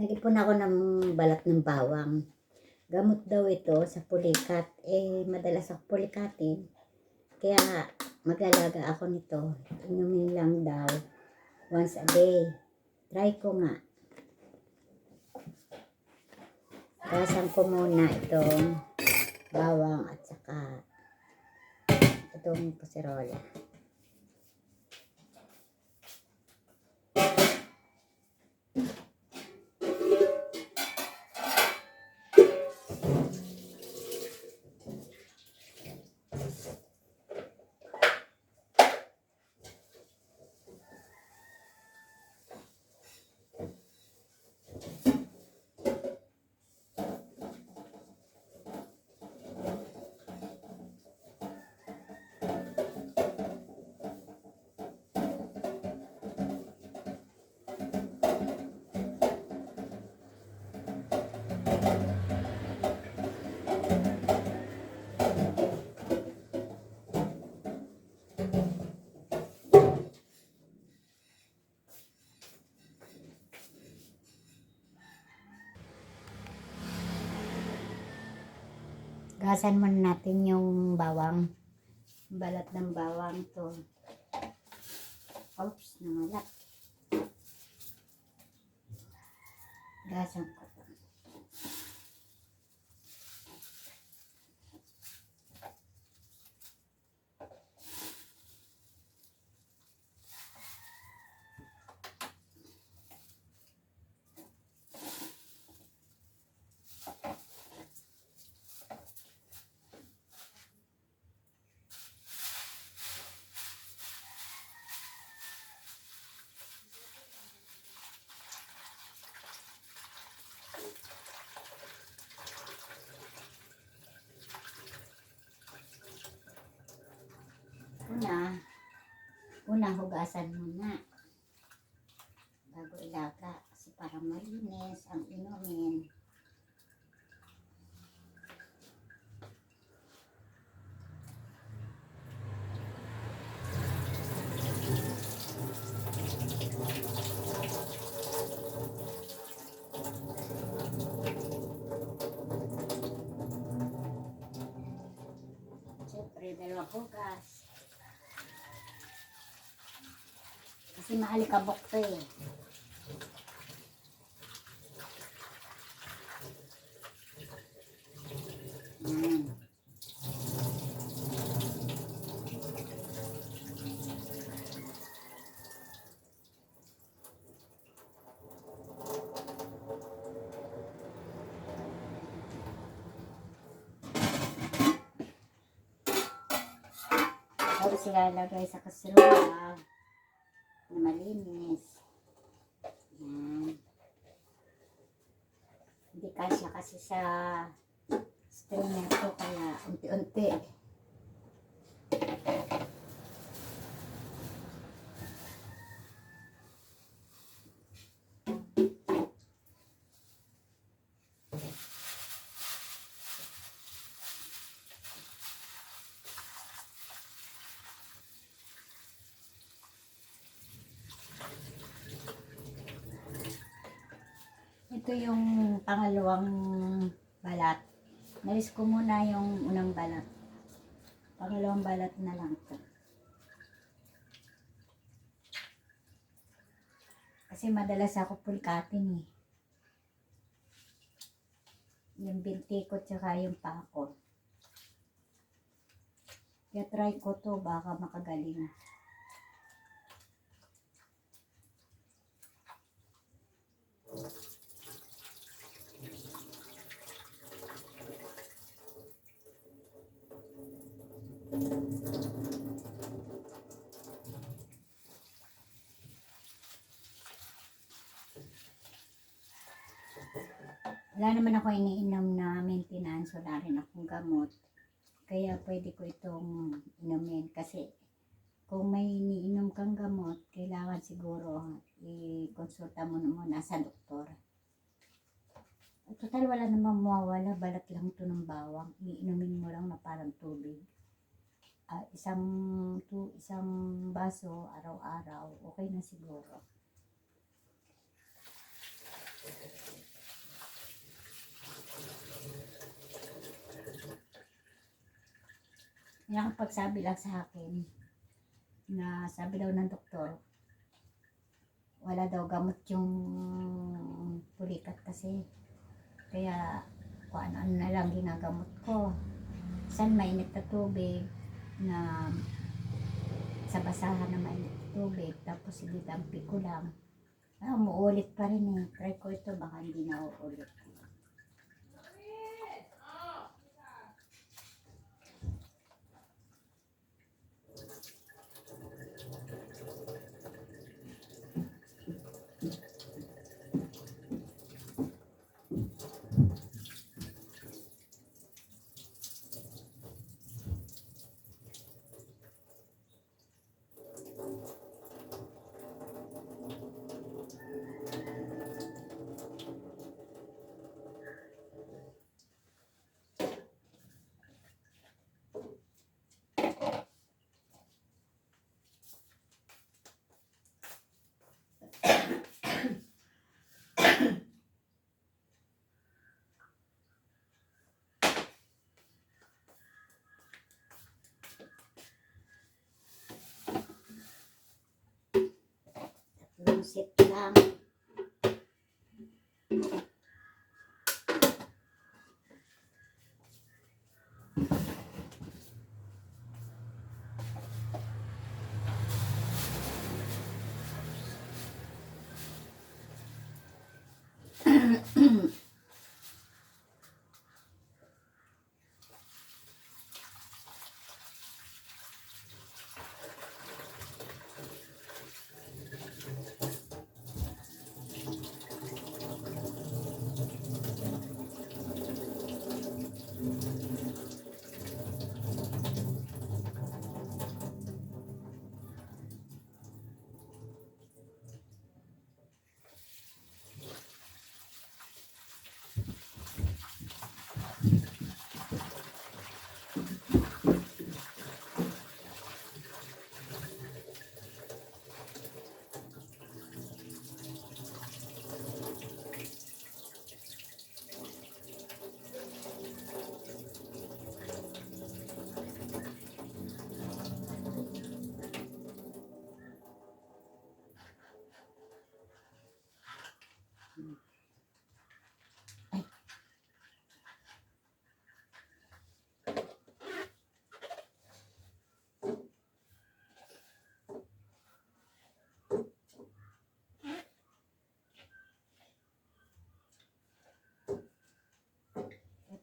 Nag-ipon ako ng balat ng bawang. Gamot daw ito sa pulikat. Eh, madalas ako pulikatin. Kaya maglalaga ako nito. Inumin lang daw once a day. Try ko nga. Gasan ko muna itong bawang at saka itong kaserola. Gasan muna natin yung bawang. Balat ng bawang to. Oops, nangalap. Gasan ko Una, una hugasan muna. Bago ilaga. Kasi para malinis ang inumin. Siyempre, dalawang hugas. Kasi maalikabok to eh. Yan. Tapos ilalagay sa kaserola na malinis. Yan. Hindi kasya kasi sa strainer ko kaya unti-unti. Ito yung pangalawang balat. Nalis ko muna yung unang balat. Pangalawang balat na lang to. Kasi madalas ako pulkatin eh. Yung binti ko tsaka yung pako. Kaya try ko to baka makagaling. Wala naman ako iniinom na maintenance, wala rin akong gamot. Kaya pwede ko itong inumin kasi kung may iniinom kang gamot, kailangan siguro i-konsulta mo na muna sa doktor. Total wala namang mawawala, balat lang to ng bawang. Iinumin mo lang na parang tubig. Ah, isang tu, isang baso araw-araw, okay na siguro. Nakapagsabi lang sa akin na sabi daw ng doktor, wala daw gamot yung pulikat kasi. Kaya kung ano-ano na lang ginagamot ko. San mainit na tubig na sa basahan na mainit na tubig tapos ididampi ko lang. Ah, umuulit pa rin eh. Try ko ito, baka hindi na uulit. Tatlong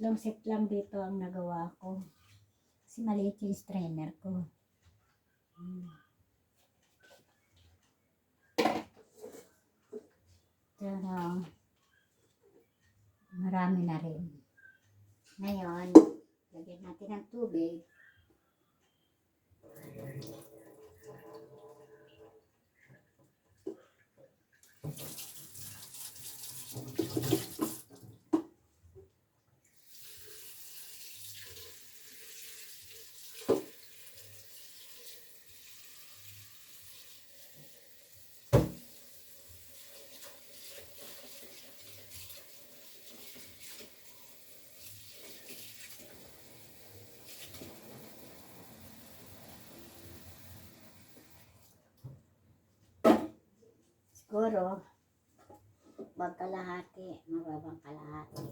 Tatlong set lang dito ang nagawa ko. Kasi maliit yung strainer ko. Hmm. Pero, marami na rin. Ngayon, lagyan natin ng tubig. Siguro, wag kalahati, mababang kalahati.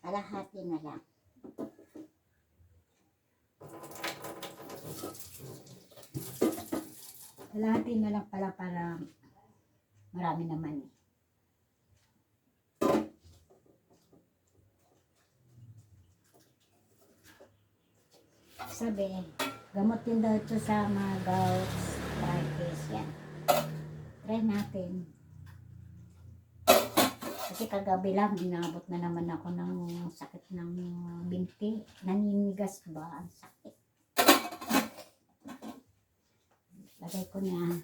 Kalahati na lang. Kalahati na lang pala para marami naman eh. Sabi, gamot din daw ito sa mga gouts, arthritis, yan. Try natin. Kasi kagabi lang, inabot na naman ako ng sakit ng binti. Naninigas ba? Ang sakit. Lagay ko na.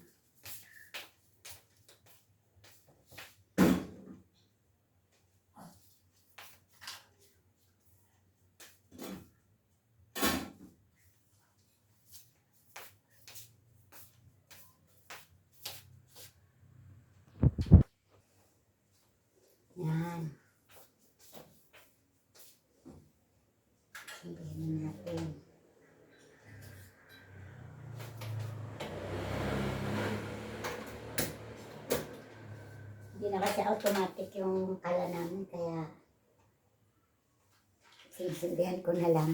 Automatic yung kala namin kaya sinisindihan ko na lang.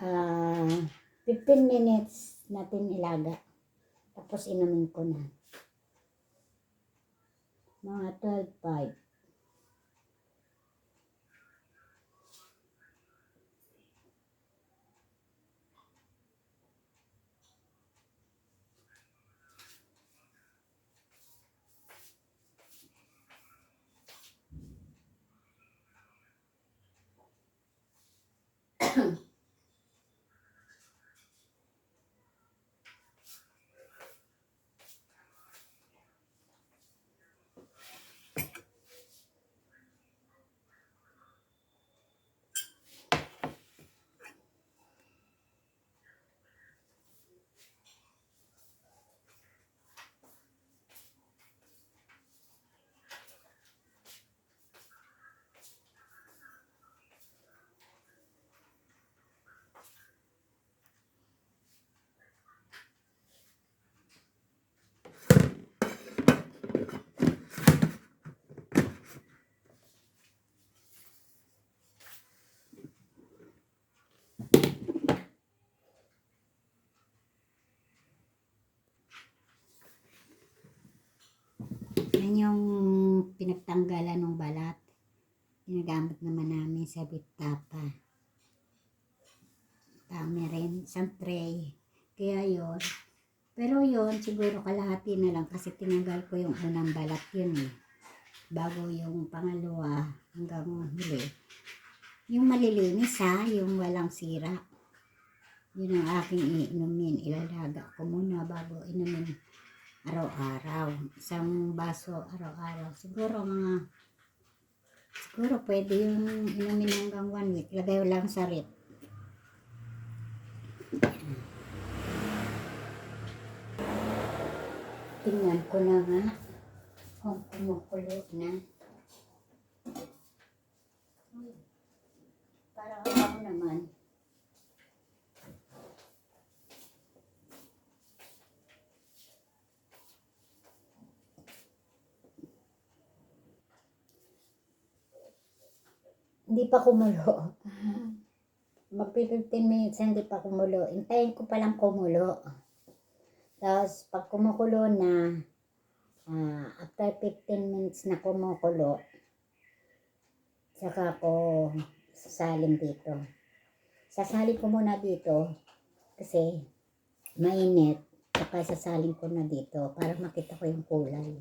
Ah, 15 minutes natin ilaga. Tapos inumin ko na. Mga 12.5. Yan yung pinagtanggalan ng balat. Ginagamit naman namin sa bitapa. Dami rin, isang tray. Kaya yon Pero yon siguro kalahati na lang kasi tinanggal ko yung unang balat yun eh. Bago yung pangalawa hanggang huli. Yung malilinis ha, yung walang sira. Yun ang aking iinumin. Ilalaga ko muna bago inumin araw-araw. Isang baso araw-araw. Siguro mga siguro pwede yung inumin hanggang one week. Lagay lang sa rep. Tingnan ko na nga kung kumukulo na. Uy, Parang ako naman. Hindi pa kumulo. Magpi 15 minutes hindi pa kumulo. Intayin ko palang kumulo. Tapos pag kumukulo na, ah, after 15 minutes na kumukulo, saka ko sasalin dito. Sasalin ko muna dito kasi mainit. Saka sasalin ko na dito para makita ko yung kulay.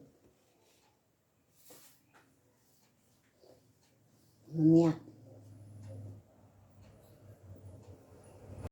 Mamaya